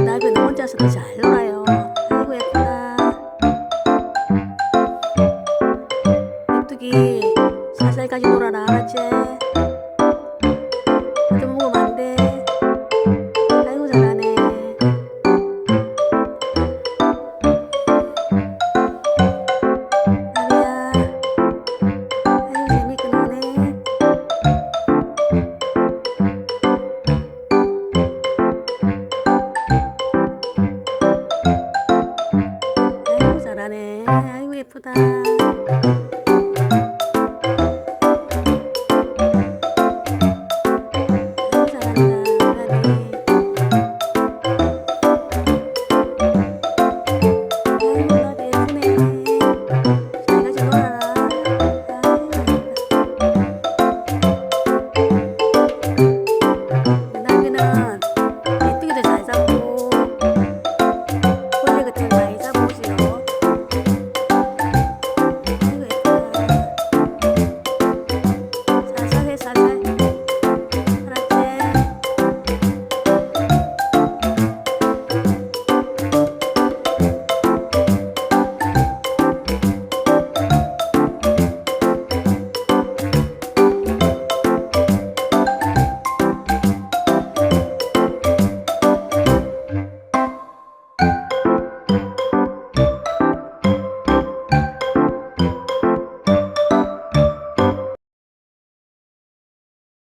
나비 너 혼자서도 잘 놀아요. 아이고 예쁘다. 메뚜기 살살까지 놀아라 알았지? 잘하네. 아이고 예쁘다.